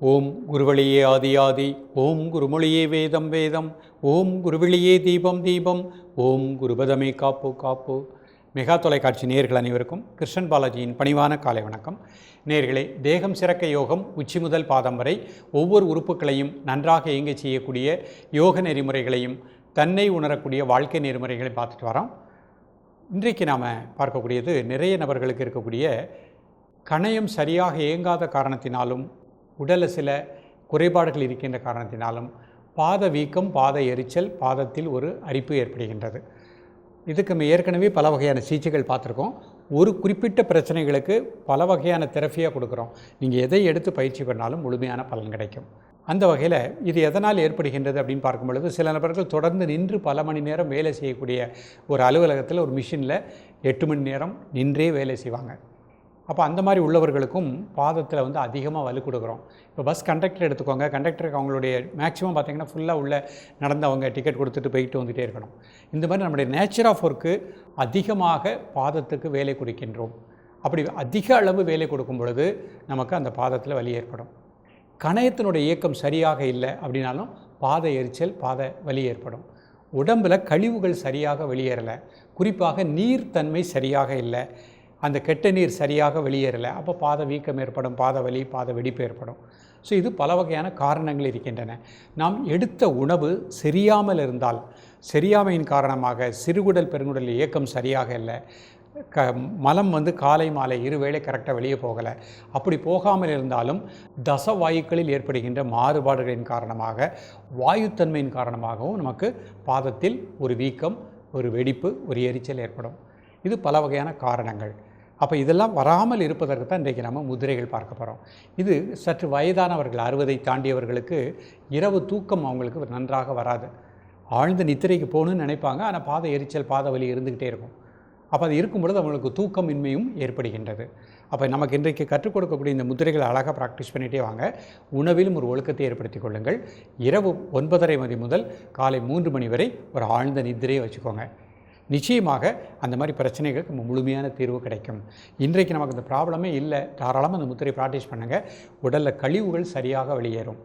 ஓம் குருவழியே ஆதியாதி ஓம் குருமொழியே வேதம் வேதம் ஓம் குருவிழியே தீபம் தீபம் ஓம் குருபதமே காப்பு காப்பு. மெகா தொலைக்காட்சி நேர்கள் அனைவருக்கும் கிருஷ்ணன் பாலாஜியின் பணிவான காலை வணக்கம். நேர்களே தேகம் சிறக்க யோகம் உச்சி முதல் பாதம் வரை ஒவ்வொரு உறுப்புகளையும் நன்றாக இயங்கச் செய்யக்கூடிய யோக நெறிமுறைகளையும் தன்னை உணரக்கூடிய வாழ்க்கை நெறிமுறைகளை பார்த்துட்டு வரோம். இன்றைக்கு நாம் பார்க்கக்கூடியது நிறைய நபர்களுக்கு இருக்கக்கூடிய கணையம் சரியாக இயங்காத காரணத்தினாலும் உடலில் சில குறைபாடுகள் இருக்கின்ற காரணத்தினாலும் பாத வீக்கம் பாத எரிச்சல் பாதத்தில் ஒரு அரிப்பு ஏற்படுகின்றது. இதுக்கு நம்ம ஏற்கனவே பல வகையான சிகிச்சைகள் பார்த்துருக்கோம். ஒரு குறிப்பிட்ட பிரச்சனைகளுக்கு பல வகையான தெரப்பியாக கொடுக்குறோம். நீங்கள் எதை எடுத்து பயிற்சி பண்ணாலும் முழுமையான பலன் கிடைக்கும். அந்த வகையில் இது எதனால் ஏற்படுகின்றது அப்படின்னு பார்க்கும் பொழுது சில நபர்கள் தொடர்ந்து நின்று பல மணி நேரம் வேலை செய்யக்கூடிய ஒரு அலுவலகத்தில் ஒரு மிஷினில் எட்டு மணி நேரம் நின்றே வேலை செய்வாங்க. அப்போ அந்த மாதிரி உள்ளவர்களுக்கும் பாதத்தில் வந்து அதிகமாக வலு கொடுக்குறோம். இப்போ பஸ் கண்டக்டர் எடுத்துக்கோங்க. கண்டக்டருக்கு அவங்களுடைய மேக்ஸிமம் பார்த்திங்கன்னா ஃபுல்லாக உள்ள நடந்தவங்க டிக்கெட் கொடுத்துட்டு போயிட்டு வந்துகிட்டே இருக்கணும். இந்த மாதிரி நம்முடைய நேச்சர் ஆஃப் ஒர்க்கு அதிகமாக பாதத்துக்கு வேலை கொடுக்கின்றோம். அப்படி அதிக அளவு வேலை கொடுக்கும் பொழுது நமக்கு அந்த பாதத்தில் வலி ஏற்படும். கணையத்தினுடைய இயக்கம் சரியாக இல்லை அப்படின்னாலும் பாத எரிச்சல் பாத வலி ஏற்படும். உடம்பில் கழிவுகள் சரியாக வெளியேறலை. குறிப்பாக நீர்த்தன்மை சரியாக இல்லை. அந்த கெட்ட நீர் சரியாக வெளியேறலை. அப்போ பாத வீக்கம் ஏற்படும் பாத வலி பாத வெடிப்பு ஏற்படும். ஸோ இது பல வகையான காரணங்கள் இருக்கின்றன. நாம் எடுத்த உணவு சரியாமல் இருந்தால் சரியாமையின் காரணமாக சிறுகுடல் பெருங்குடல் இயக்கம் சரியாக இல்லை. க மலம் வந்து காலை மாலை இருவேளை கரெக்டாக வெளியே போகலை. அப்படி போகாமல் இருந்தாலும் தச வாயுக்களில் ஏற்படுகின்ற மாறுபாடுகளின் காரணமாக வாயுத்தன்மையின் காரணமாகவும் நமக்கு பாதத்தில் ஒரு வீக்கம் ஒரு வெடிப்பு ஒரு எரிச்சல் ஏற்படும். இது பல வகையான காரணங்கள். அப்போ இதெல்லாம் வராமல் இருப்பதற்கு தான் இன்றைக்கு நம்ம முதிரைகள் பார்க்க போகிறோம் இது சற்று வயதானவர்கள் அறுபதை தாண்டியவர்களுக்கு இரவு தூக்கம் அவங்களுக்கு நன்றாக வராது. ஆழ்ந்த நித்திரைக்கு போகணும்னு நினைப்பாங்க. ஆனால் பாத எரிச்சல் பாத வலி இருந்துக்கிட்டே இருக்கும். அப்போ அது இருக்கும் பொழுது அவங்களுக்கு தூக்கமின்மையும் ஏற்படுகின்றது. அப்போ நமக்கு இன்றைக்கு கற்றுக் கொடுக்கக்கூடிய இந்த முதிரைகளை அழகாக ப்ராக்டிஸ் பண்ணிகிட்டே வாங்க. உணவிலும் ஒரு ஒழுக்கத்தை ஏற்படுத்திக் கொள்ளுங்கள். இரவு ஒன்பதரை மணி முதல் காலை மூன்று மணி வரை ஒரு ஆழ்ந்த நித்திரையை வச்சுக்கோங்க. நிச்சயமாக அந்த மாதிரி பிரச்சனைகளுக்கு நம்ம முழுமையான தீர்வு கிடைக்கும். இன்றைக்கு நமக்கு இந்த ப்ராப்ளமே இல்லை. தாராளமாக அந்த முத்திரை ப்ராக்டிஸ் பண்ணுங்கள் உடலில் கழிவுகள் சரியாக வெளியேறும்.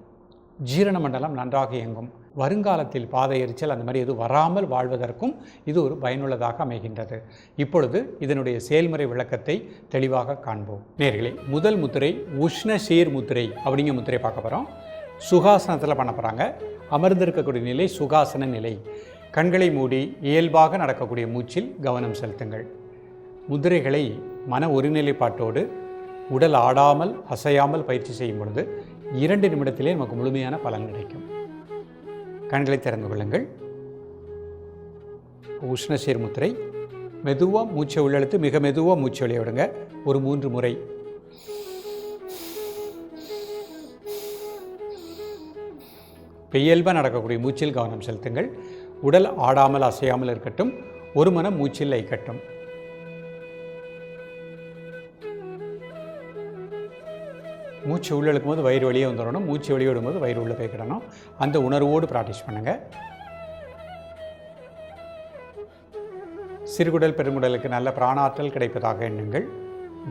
ஜீரண மண்டலம் நன்றாக இயங்கும். வருங்காலத்தில் பாத எரிச்சல் அந்த மாதிரி எதுவும் வராமல் வாழ்வதற்கும் இது ஒரு பயனுள்ளதாக அமைகின்றது. இப்பொழுது இதனுடைய செயல்முறை விளக்கத்தை தெளிவாக காண்போம். நேர்களே முதல் முத்திரை உஷ்ண சீர் முத்திரை அப்படிங்கிற முத்திரை பார்க்க போகிறோம் சுகாசனத்தில் பண்ண போகிறாங்க அமர்ந்திருக்கக்கூடிய நிலை சுகாசன நிலை. கண்களை மூடி இயல்பாக நடக்கக்கூடிய மூச்சில் கவனம் செலுத்துங்கள். முதிரைகளை மன ஒருநிலைப்பாட்டோடு உடல் ஆடாமல் அசையாமல் பயிற்சி செய்யும் பொழுது இரண்டு நிமிடத்திலே நமக்கு முழுமையான பலன் கிடைக்கும். கண்களை திறந்து கொள்ளுங்கள். உஷ்ணசீர் முத்திரை. மெதுவாக மூச்சை உள்ளெழுத்து மிக மெதுவாக மூச்சை வெளியே விடுங்க. ஒரு மூன்று முறை. இப்போ இயல்பாக நடக்கக்கூடிய மூச்சில் கவனம் செலுத்துங்கள். உடல் ஆடாமல் அசையாமல் இருக்கட்டும் ஒரு மனம் மூச்சில் ஐக்கட்டும் மூச்சு உள்ள போது வயிறு வெளியே வந்துடணும். மூச்சு வெளியே விடும்போது வயிறு உள்ளே போய்க்கிடணும் அந்த உணர்வோடு ப்ராக்டிஸ் பண்ணுங்கள் சிறுகுடல் பெருங்குடலுக்கு நல்ல பிராணாற்றல் கிடைப்பதாக எண்ணுங்கள்.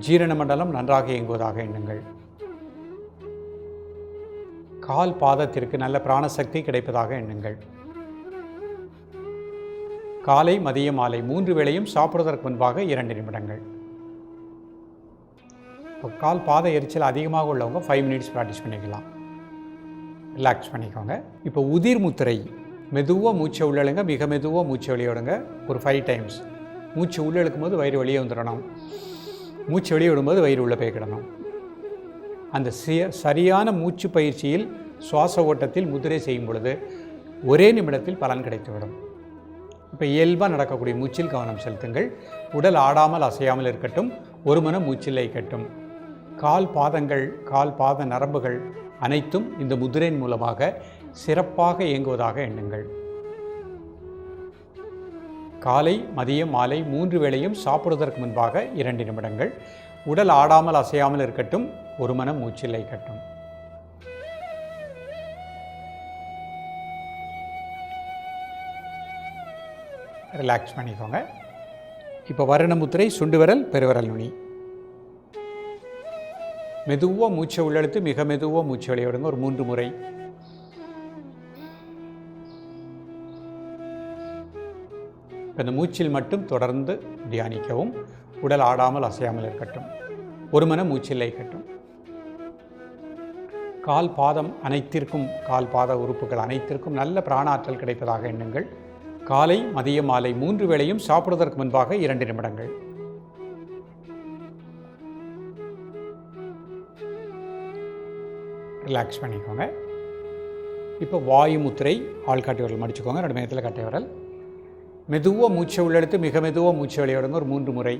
ஜீரண மண்டலம் நன்றாக இயங்குவதாக எண்ணுங்கள். கால் பாதத்திற்கு நல்ல பிராணசக்தி கிடைப்பதாக எண்ணுங்கள். காலை மதிய மாலை மூன்று வேளையும் சாப்பிடுவதற்கு முன்பாக இரண்டு நிமிடங்கள். இப்போ கால் பாத எரிச்சல் அதிகமாக உள்ளவங்க ஃபைவ் மினிட்ஸ் ப்ராக்டிஸ் பண்ணிக்கலாம். ரிலாக்ஸ் பண்ணிக்கோங்க. இப்போ உதிர் முத்திரை மெதுவாக மூச்சை உள்ளழுங்க மிக மெதுவாக மூச்சை வெளியே விடுங்க. ஒரு ஃபைவ் டைம்ஸ் மூச்சு உள்ளே இழுக்கும் போது வயிறு வெளியே வந்துடணும். மூச்சு வெளியே விடும்போது வயிறு உள்ளே போய்க்கிடணும் அந்த சிய சரியான மூச்சு பயிற்சியில் சுவாச ஓட்டத்தில் முதிரை செய்யும் பொழுது ஒரே நிமிடத்தில் பலன் கிடைத்துவிடும். இப்போ இயல்பாக நடக்கக்கூடிய மூச்சில் கவனம் செலுத்துங்கள். உடல் ஆடாமல் அசையாமல் இருக்கட்டும். ஒரு மனம் மூச்சில் இருக்கட்டும். கால் பாதங்கள் கால் பாத நரம்புகள் அனைத்தும் இந்த முதிரையின் மூலமாக சிறப்பாக இயங்குவதாக எண்ணுங்கள். காலை மதியம் மாலை மூன்று வேளையும் சாப்பிடுவதற்கு முன்பாக இரண்டு நிமிடங்கள். உடல் ஆடாமல் அசையாமல் இருக்கட்டும். ஒரு மனம் மூச்சில் இருக்கட்டும். ரிலாக்ஸ் பண்ணிக்கோங்க. இப்போ வருணமுத்திரை சுண்டு விரல் பெருவிரல் நுனி. மெதுவாக மூச்சை உள்ளெழுத்து மிக மெதுவாக மூச்சு வெளியே விடுங்க. ஒரு மூன்று முறை. இந்த மூச்சில் மட்டும் தொடர்ந்து தியானிக்கவும். உடல் ஆடாமல் அசையாமல் இருக்கட்டும். ஒரு மன மூச்சில்லை இருக்கட்டும். கால் பாதம் அனைத்திற்கும் கால் பாத உறுப்புகள் அனைத்திற்கும் நல்ல பிராணாற்றல் கிடைப்பதாக எண்ணுங்கள். காலை மதியம் மாலை மூன்று வேளையும் சாப்பிடுவதற்கு முன்பாக இரண்டு நிமிடங்கள். ரிலாக்ஸ் பண்ணிக்கோங்க. இப்போ வாயு முத்திரை ஆள்காட்டி விரல் மடிச்சுக்கோங்க. ரெண்டு மையத்தில் கட்டை விரல் மெதுவாக மூச்சை உள்ளெடுத்து மிக மெதுவாக மூச்சை விளையாடுங்க ஒரு மூன்று முறை.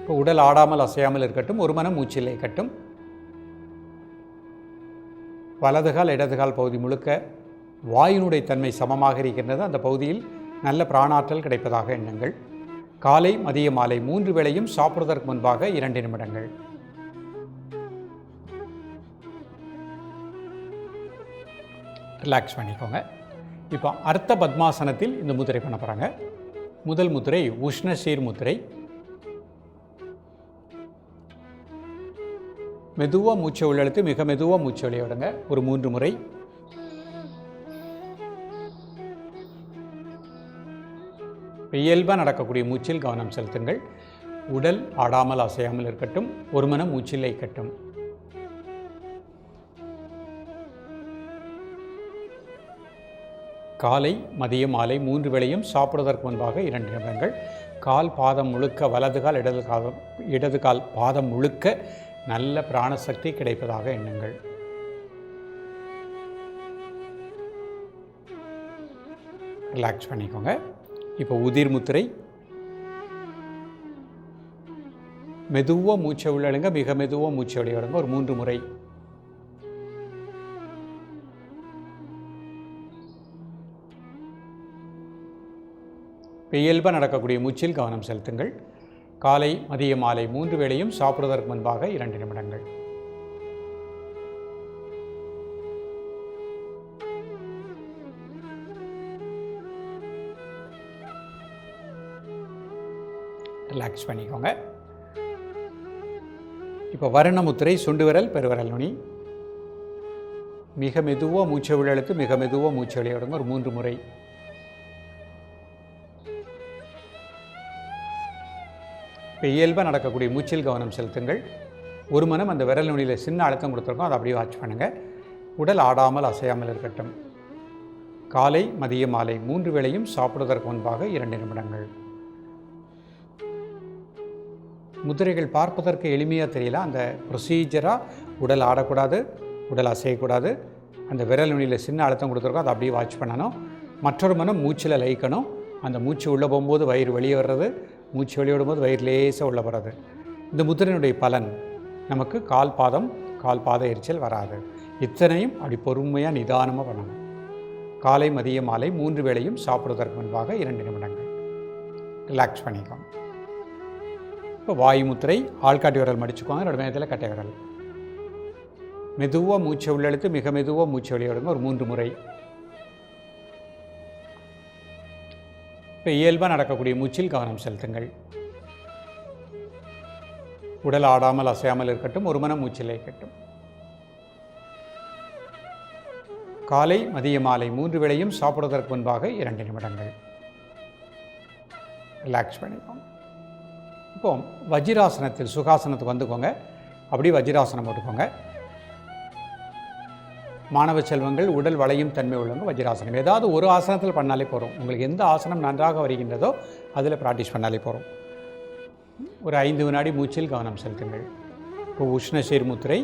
இப்போ உடல் ஆடாமல் அசையாமல் இருக்கட்டும். ஒரு மனம் மூச்சில் இருக்கட்டும். வலதுகால் இடதுகால் பகுதி முழுக்க வாயுனுடைய தன்மை சமமாக இருக்கின்றது. அந்த பகுதியில் நல்ல பிராணாற்றல் கிடைப்பதாக எண்ணுங்கள். காலை மதிய மாலை மூன்று வேளையும் சாப்பிடுவதற்கு முன்பாக இரண்டு நிமிடங்கள். ரிலாக்ஸ் பண்ணிக்கோங்க. இப்போ அர்த்த பத்மாசனத்தில் இந்த முத்திரை பண்ண போகிறாங்க முதல் முதிரை உஷ்ணசீர் முத்திரை மெதுவாக மூச்சை உள்ளெழுத்து மிக மெதுவாக மூச்சை வெளியே விடுங்க. ஒரு மூன்று முறை. இயல்பாக நடக்கக்கூடிய மூச்சில் கவனம் செலுத்துங்கள். உடல் ஆடாமல் அசையாமல் இருக்கட்டும். ஒரு மனம் மூச்சில் இருக்கட்டும் காலை மதியம் மாலை மூன்று வேளையும் சாப்பிடுவதற்கு முன்பாக இரண்டு நிமிடங்கள். கால் பாதம் முழுக்க வலது கால் இடது கால் இடது கால் பாதம் முழுக்க நல்ல பிராணசக்தி கிடைப்பதாக எண்ணுங்கள். ரிலாக்ஸ் பண்ணிக்கோங்க. இப்போ உதிர் முத்திரை. மெதுவாக மூச்சை உள்ளடங்க மிக மெதுவாக மூச்சை வெளியிடுங்க ஒரு மூன்று முறை. இயல்பாக நடக்கக்கூடிய மூச்சில் கவனம் செலுத்துங்கள். காலை மதிய மாலை மூன்று வேளையும் சாப்பிடுவதற்கு முன்பாக இரண்டு நிமிடங்கள். ரிலாக்ஸ் பண்ணிக்கோங்க. இப்போ வருணமுத்திரை சுண்டு விரல் பெருவிரல் நுனி. மிக மெதுவாக மூச்சை விழலுக்கு மிக மெதுவாக மூச்சை வெளியிடுங்க ஒரு மூன்று முறை. இப்போ இயல்பாக நடக்கக்கூடிய மூச்சில் கவனம் செலுத்துங்கள். ஒரு மனம் அந்த விரல் நுனியில் சின்ன அழுத்தம் கொடுத்துருக்கோம் அதை அப்படியே வாட்ச் பண்ணுங்கள் உடல் ஆடாமல் அசையாமல் இருக்கட்டும். காலை மதிய மாலை மூன்று வேளையும் சாப்பிடுவதற்கு முன்பாக இரண்டு நிமிடங்கள். முதிரைகள் பார்ப்பதற்கு எளிமையாக தெரியல. அந்த ப்ரொசீஜராக உடல் ஆடக்கூடாது உடல் அசையக்கூடாது. அந்த விரல் நுனியில் சின்ன அழுத்தம் கொடுத்துருக்கோம் அதை அப்படியே வாட்ச் பண்ணணும். மற்றொரு மனம் மூச்சில் லயிக்கணும். அந்த மூச்சு உள்ளே போகும்போது வயிறு வெளியே வர்றது. மூச்சு வெளியிடும் போது வயிறு லேசாக உள்ள வர்றது இந்த முத்திரையினுடைய பலன் நமக்கு கால் பாதம் கால் பாத எரிச்சல் வராது. இத்தனையும் அப்படி பொறுமையாக நிதானமாக பண்ணணும். காலை மதிய மாலை மூன்று வேளையும் சாப்பிடுவதற்கு முன்பாக இரண்டு நிமிடங்கள். ரிலாக்ஸ் பண்ணிக்கோங்க இப்போ வாயு முத்திரை ஆள்காட்டி விரல் மடிச்சுக்கோங்க. ரெண்டு நேரத்தில் கட்டை விரல். மெதுவாக மூச்சை உள்ளெழுத்து மிக மெதுவாக மூச்சை வெளியிடுங்க ஒரு மூன்று முறை. இப்போ இயல்பாக நடக்கக்கூடிய மூச்சில் கவனம் செலுத்துங்கள். உடல் ஆடாமல் அசையாமல் இருக்கட்டும் ஒரு மன மூச்சில் இருக்கட்டும். காலை மதிய மாலை மூன்று வேளையும் சாப்பிடுவதற்கு முன்பாக இரண்டு நிமிடங்கள். ரிலாக்ஸ் பண்ணிப்போம் இப்போ வஜ்ராசனத்தில் சுகாசனத்துக்கு வந்துக்கோங்க. அப்படியே வஜ்ராசனம் போட்டுக்கோங்க. மாணவ செல்வங்கள் உடல் வளையும் தன்மை உள்ளவங்க வஜ்ராசனம். ஏதாவது ஒரு ஆசனத்தில் பண்ணாலே போகிறோம் உங்களுக்கு எந்த ஆசனம் நன்றாக வருகின்றதோ அதில் ப்ராக்டிஸ் பண்ணாலே போகிறோம் ஒரு ஐந்து வினாடி மூச்சில் கவனம் செலுத்துங்கள். இப்போ உஷ்ணசீர் முத்திரை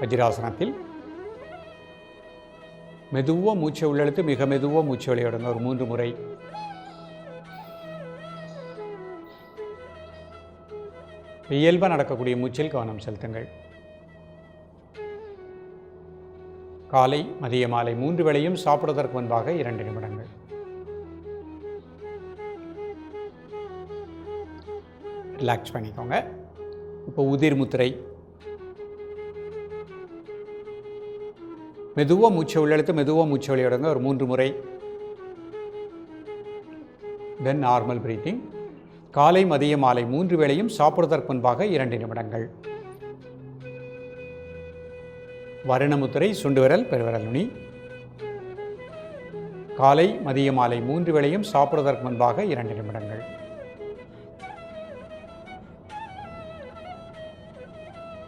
வஜ்ராசனத்தில் மெதுவாக மூச்சை உள்ளெழுத்து மிக மெதுவாக மூச்சு வெளியிடுங்க ஒரு மூன்று முறை. இயல்பாக நடக்கக்கூடிய மூச்சில் கவனம் செலுத்துங்கள். காலை மதிய மாலை மூன்று வேளையும் சாப்பிடுவதற்கு முன்பாக இரண்டு நிமிடங்கள். ரிலாக்ஸ் பண்ணிக்கோங்க. இப்போ உதிர் முத்திரை. மெதுவாக மூச்சை உள்ளெழுத்து மெதுவாக மூச்சை வெளியிடுங்க. ஒரு மூன்று முறை. தென் நார்மல் பிரீத்திங் காலை மதிய மாலை மூன்று வேளையும் சாப்பிடுவதற்கு முன்பாக இரண்டு நிமிடங்கள். வருணமுத்திரை சுண்டுவிரல் பெருவிரல் நுனி. காலை மதிய மாலை மூன்று வேளையும் சாப்பிடுவதற்கு முன்பாக இரண்டு நிமிடங்கள்.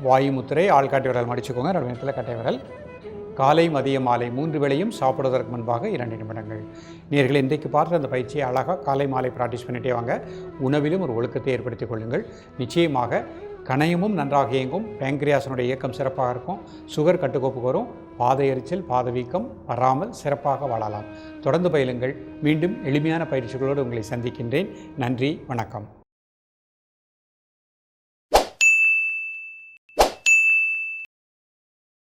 வாயுமுத்திரை ஆள்காட்டி விரல் மடிச்சுக்கோங்க நடுவத்தில் கட்டை விரல். காலை மதிய மாலை மூன்று வேளையும் சாப்பிடுவதற்கு முன்பாக இரண்டு நிமிடங்கள். நேர்கள் இன்றைக்கு பார்த்த அந்த பயிற்சியை அழகாக காலை மாலை ப்ராக்டிஸ் பண்ணிட்டே வாங்க. உணவிலும் ஒரு ஒழுக்கத்தை ஏற்படுத்திக் கொள்ளுங்கள். நிச்சயமாக கணையமும் நன்றாக இயங்கும். பேங்க்ரியாசனுடைய இயக்கம் சிறப்பாக இருக்கும். சுகர் கட்டுக்கோப்புக்கு வரும். பாத எரிச்சல் பாதவீக்கம் வராமல் சிறப்பாக வாழலாம். தொடர்ந்து பயிலுங்கள். மீண்டும் எளிமையான பயிற்சிகளோடு உங்களை சந்திக்கின்றேன். நன்றி வணக்கம்.